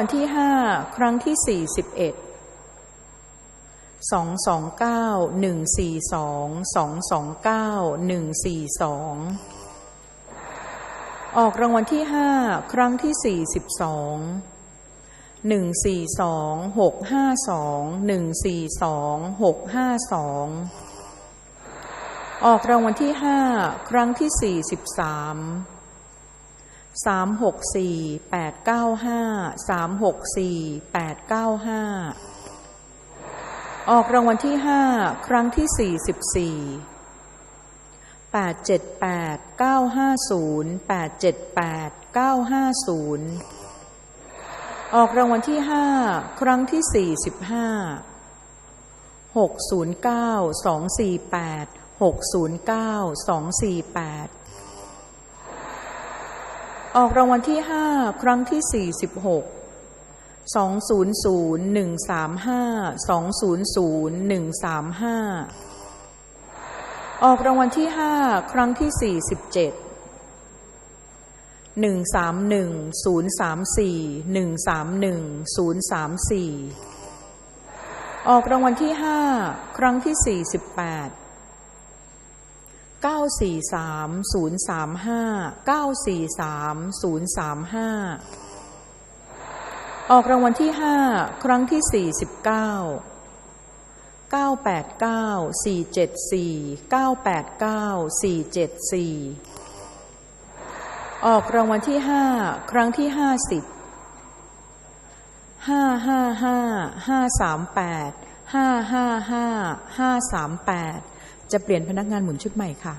วันที่ห้าครั้งที่สี่สิบเอ็ดสองสองเก้าหนึ่งสี่สองสองสองเก้าหนึ่งสี่สองออกรางวัลที่ห้าครั้งที่สี่สิบสองหนึ่งสี่สองหกห้าสองหนึ่งสี่สองหกห้าสองออกรางวัลที่ห้าครั้งที่สี่สิบสาม สามหกสี่แปดเก้าห้าสามหกสี่แปดเก้าห้าออกรางวัลที่ห้าครั้งที่สี่สิบสี่แปดเจ็ดแปดเก้าห้าศูนย์แปดเจ็ดแปดเก้าห้าศูนย์ออกรางวัลที่ห้าครั้งที่สี่สิบห้าหกศูนย์เก้าสองสี่แปดหกศูนย์เก้าสองสี่แปด ออกรางวัลที่ห้าครั้งที่สี่สิบหกสองศูนย์ศูนย์หนึ่งสามห้าสองศูนย์ศูนย์หนึ่งสามห้าออกรางวัลที่ห้าครั้งที่สี่สิบเจ็ดหนึ่งสามหนึ่งศูนย์สามสี่หนึ่งสามหนึ่งศูนย์สามสี่ออกรางวัลที่ห้าครั้งที่สี่สิบแปด 943 035 943 035 ออกรางวัลที่ 5 ครั้งที่ 49 989 474 989 474 ออกรางวัลที่ 5 ครั้งที่ 50 555 538 555 538 จะเปลี่ยนพนักงานหมุนชุดใหม่ค่ะ